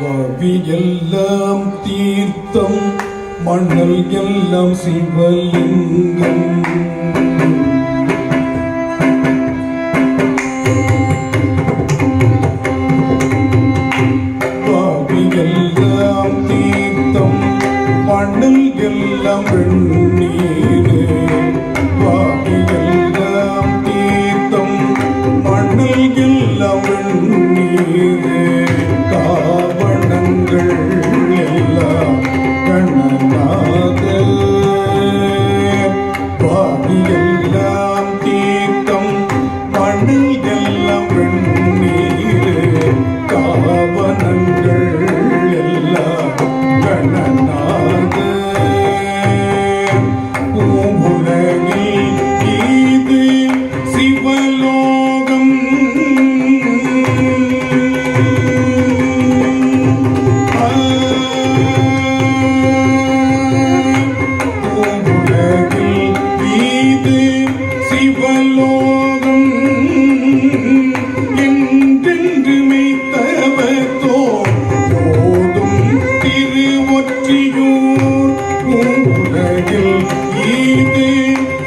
വഴിയെല്ലാം തീർത്ഥം മണൽ എല്ലാം ശിവലിംഗം. എല്ലാം തീർത്ഥം എല്ലാം me.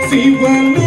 சிவன்